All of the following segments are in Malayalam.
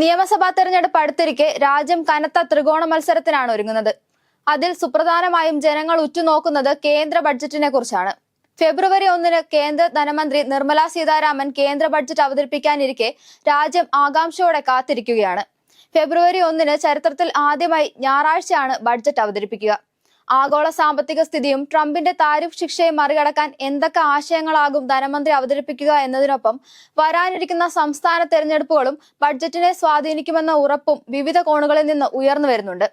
നിയമസഭാ തെരഞ്ഞെടുപ്പ് അടുത്തിരിക്കെ രാജ്യം കനത്ത ത്രികോണ മത്സരത്തിനാണ് ഒരുങ്ങുന്നത്. അതിൽ സുപ്രധാനമായും ജനങ്ങൾ ഉറ്റുനോക്കുന്നത് കേന്ദ്ര ബഡ്ജറ്റിനെ കുറിച്ചാണ്. ഫെബ്രുവരി ഒന്നിന് കേന്ദ്ര ധനമന്ത്രി നിർമ്മല സീതാരാമൻ കേന്ദ്ര ബഡ്ജറ്റ് അവതരിപ്പിക്കാനിരിക്കെ രാജ്യം ആകാംക്ഷയോടെ കാത്തിരിക്കുകയാണ്. ഫെബ്രുവരി ഒന്നിന് ചരിത്രത്തിൽ ആദ്യമായി ഞായറാഴ്ചയാണ് ബഡ്ജറ്റ് അവതരിപ്പിക്കുക. ആഗോള സാമ്പത്തിക സ്ഥിതിയും ട്രംപിന്റെ താരിഫ് ശിക്ഷയും മറികടക്കാൻ എന്തൊക്കെ ആശയങ്ങളാകും ധനമന്ത്രി അവതരിപ്പിക്കുക എന്നതിനൊപ്പം വരാനിരിക്കുന്ന സംസ്ഥാന തെരഞ്ഞെടുപ്പുകളും ബഡ്ജറ്റിനെ സ്വാധീനിക്കുമെന്ന ഉറപ്പും വിവിധ കോണുകളിൽ നിന്ന് ഉയർന്നു വരുന്നുണ്ട്.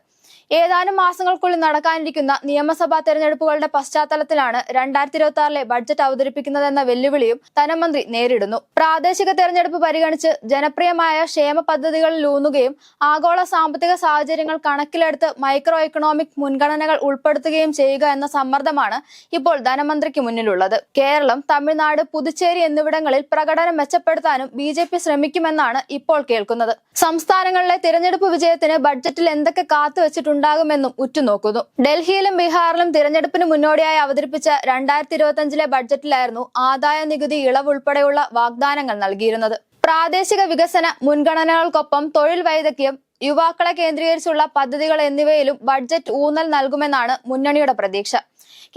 ഏതാനും മാസങ്ങൾക്കുള്ളിൽ നടക്കാനിരിക്കുന്ന നിയമസഭാ തെരഞ്ഞെടുപ്പുകളുടെ പശ്ചാത്തലത്തിലാണ് രണ്ടായിരത്തി ഇരുപത്തി ആറിലെ ബഡ്ജറ്റ് അവതരിപ്പിക്കുന്നതെന്ന വെല്ലുവിളിയും ധനമന്ത്രി നേരിടുന്നു. പ്രാദേശിക തെരഞ്ഞെടുപ്പ് പരിഗണിച്ച് ജനപ്രിയമായ ക്ഷേമ പദ്ധതികളിൽ ഊന്നുകയും ആഗോള സാമ്പത്തിക സാഹചര്യങ്ങൾ കണക്കിലെടുത്ത് മൈക്രോ എക്കണോമിക് മുൻഗണനകൾ ഉൾപ്പെടുത്തുകയും ചെയ്യുക എന്ന സമ്മർദ്ദമാണ് ഇപ്പോൾ ധനമന്ത്രിക്ക് മുന്നിലുള്ളത്. കേരളം തമിഴ്നാട് പുതുച്ചേരി എന്നിവിടങ്ങളിൽ പ്രകടനം മെച്ചപ്പെടുത്താനും ബി ശ്രമിക്കുമെന്നാണ് ഇപ്പോൾ കേൾക്കുന്നത്. സംസ്ഥാനങ്ങളിലെ തിരഞ്ഞെടുപ്പ് വിജയത്തിന് ബഡ്ജറ്റിൽ എന്തൊക്കെ കാത്തുവച്ചിട്ടുണ്ടാകുമെന്നും ഉറ്റുനോക്കുന്നു. ഡൽഹിയിലും ബീഹാറിലും തിരഞ്ഞെടുപ്പിന് മുന്നോടിയായി അവതരിപ്പിച്ച രണ്ടായിരത്തി ഇരുപത്തിയഞ്ചിലെ ബഡ്ജറ്റിലായിരുന്നു ആദായ നികുതി ഇളവ് ഉൾപ്പെടെയുള്ള വാഗ്ദാനങ്ങൾ നൽകിയിരുന്നത്. പ്രാദേശിക വികസന മുൻഗണനകൾക്കൊപ്പം തൊഴിൽ വൈദഗ്ധ്യം യുവാക്കളെ കേന്ദ്രീകരിച്ചുള്ള പദ്ധതികൾ എന്നിവയിലും ബഡ്ജറ്റ് ഊന്നൽ നൽകുമെന്നാണ് മുന്നണിയുടെ പ്രതീക്ഷ.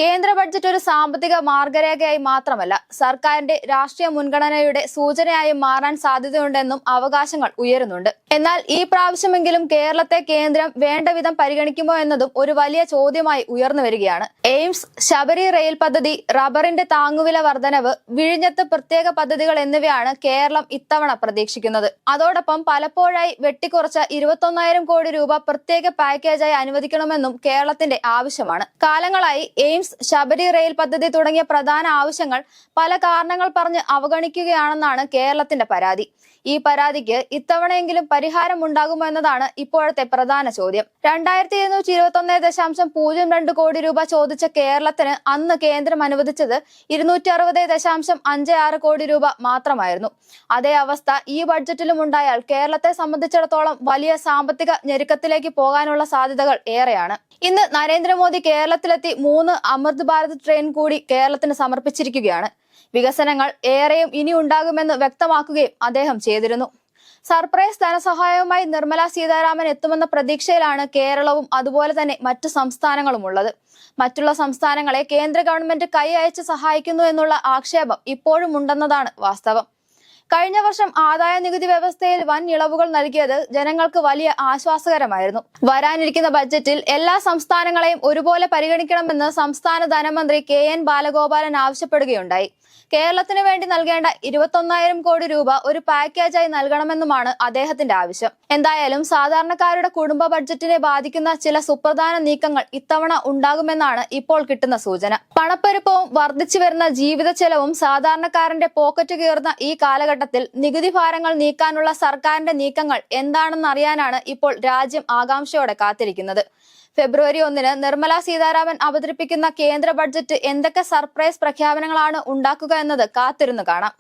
കേന്ദ്ര ബഡ്ജറ്റ് ഒരു സാമ്പത്തിക മാർഗരേഖയായി മാത്രമല്ല സർക്കാരിന്റെ രാഷ്ട്രീയ മുൻഗണനയുടെ സൂചനയായി മാറാൻ സാധ്യതയുണ്ടെന്നും അവകാശങ്ങൾ ഉയരുന്നുണ്ട്. എന്നാൽ ഈ പ്രാവശ്യമെങ്കിലും കേരളത്തെ കേന്ദ്രം വേണ്ടവിധം പരിഗണിക്കുമോ എന്നതും ഒരു വലിയ ചോദ്യമായി ഉയർന്നു വരികയാണ്. എയിംസ് ശബരി റെയിൽ പദ്ധതി റബ്ബറിന്റെ താങ്ങുവില വർധനവ് വിഴിഞ്ഞത്ത് പ്രത്യേക പദ്ധതികൾ എന്നിവയാണ് കേരളം ഇത്തവണ പ്രതീക്ഷിക്കുന്നത്. അതോടൊപ്പം പലപ്പോഴായി വെട്ടിക്കുറച്ച ഇരുപത്തൊന്നായിരം കോടി രൂപ പ്രത്യേക പാക്കേജായി അനുവദിക്കണമെന്നും കേരളത്തിന്റെ ആവശ്യമാണ്. കാലങ്ങളായി എയിംസ് ശബരി റെയിൽ പദ്ധതി തുടങ്ങിയ പ്രധാന ആവശ്യങ്ങൾ പല കാരണങ്ങൾ പറഞ്ഞ് അവഗണിക്കുകയാണെന്നാണ് കേരളത്തിന്റെ പരാതി. ഈ പരാതിക്ക് ഇത്തവണയെങ്കിലും പരിഹാരം ഉണ്ടാകുമോ എന്നതാണ് ഇപ്പോഴത്തെ പ്രധാന ചോദ്യം. രണ്ടായിരത്തി ഇരുന്നൂറ്റി ഇരുപത്തി ഒന്ന് ദശാംശം പൂജ്യം രണ്ട് കോടി രൂപ ചോദിച്ച കേരളത്തിന് അന്ന് കേന്ദ്രം അനുവദിച്ചത് ഇരുന്നൂറ്റി അറുപത് ദശാംശം അഞ്ച് ആറ് കോടി രൂപ മാത്രമായിരുന്നു. അതേ അവസ്ഥ ഈ ബഡ്ജറ്റിലും ഉണ്ടായാൽ കേരളത്തെ സംബന്ധിച്ചിടത്തോളം വലിയ സാമ്പത്തിക ഞെരുക്കത്തിലേക്ക് പോകാനുള്ള സാധ്യതകൾ ഏറെയാണ്. ഇന്ന് നരേന്ദ്രമോദി കേരളത്തിലെത്തി മൂന്ന് അമൃത് ഭാരത് ട്രെയിൻ കൂടി കേരളത്തിന് സമർപ്പിച്ചിരിക്കുകയാണ്. വികസനങ്ങൾ ഏറെയും ഇനി ഉണ്ടാകുമെന്ന് വ്യക്തമാക്കുകയും അദ്ദേഹം ചെയ്തിരുന്നു. സർപ്രൈസ് ധനസഹായവുമായി നിർമ്മല സീതാരാമൻ എത്തുമെന്ന പ്രതീക്ഷയിലാണ് കേരളവും അതുപോലെ തന്നെ മറ്റു സംസ്ഥാനങ്ങളും ഉള്ളത് മറ്റുള്ള സംസ്ഥാനങ്ങളെ കേന്ദ്ര ഗവൺമെന്റ് കൈ അയച്ച് സഹായിക്കുന്നു എന്നുള്ള ആക്ഷേപം ഇപ്പോഴും ഉണ്ടെന്നതാണ് വാസ്തവം. കഴിഞ്ഞ വർഷം ആദായ നികുതി വ്യവസ്ഥയിൽ വൻ ഇളവുകൾ നൽകിയത് ജനങ്ങൾക്ക് വലിയ ആശ്വാസകരമായിരുന്നു. വരാനിരിക്കുന്ന ബജറ്റിൽ എല്ലാ സംസ്ഥാനങ്ങളെയും ഒരുപോലെ പരിഗണിക്കണമെന്ന് സംസ്ഥാന ധനമന്ത്രി കെ എൻ ബാലഗോപാലൻ ആവശ്യപ്പെടുകയുണ്ടായി. കേരളത്തിന് വേണ്ടി നൽകേണ്ട ഇരുപത്തൊന്നായിരം കോടി രൂപ ഒരു പാക്കേജായി നൽകണമെന്നുമാണ് അദ്ദേഹത്തിന്റെ ആവശ്യം. എന്തായാലും സാധാരണക്കാരുടെ കുടുംബ ബഡ്ജറ്റിനെ ബാധിക്കുന്ന ചില സുപ്രധാന നീക്കങ്ങൾ ഇത്തവണ ഉണ്ടാകുമെന്നാണ് ഇപ്പോൾ കിട്ടുന്ന സൂചന. പണപ്പെരുപ്പവും വർദ്ധിച്ചു വരുന്ന ജീവിത ചെലവും സാധാരണക്കാരന്റെ പോക്കറ്റ് കീറുന്ന ഈ കാലഘട്ടത്തിൽ നികുതി ഭാരങ്ങൾ നീക്കാനുള്ള സർക്കാരിന്റെ നീക്കങ്ങൾ എന്താണെന്ന് അറിയാനാണ് ഇപ്പോൾ രാജ്യം ആകാംക്ഷയോടെ കാത്തിരിക്കുന്നത്. ഫെബ്രുവരി ഒന്നിന് നിർമ്മല സീതാരാമൻ അവതരിപ്പിക്കുന്ന കേന്ദ്ര ബഡ്ജറ്റ് എന്തൊക്കെ സർപ്രൈസ് പ്രഖ്യാപനങ്ങളാണ് ഉണ്ടാക്കുക എന്നത് കാത്തിരുന്നു കാണാം.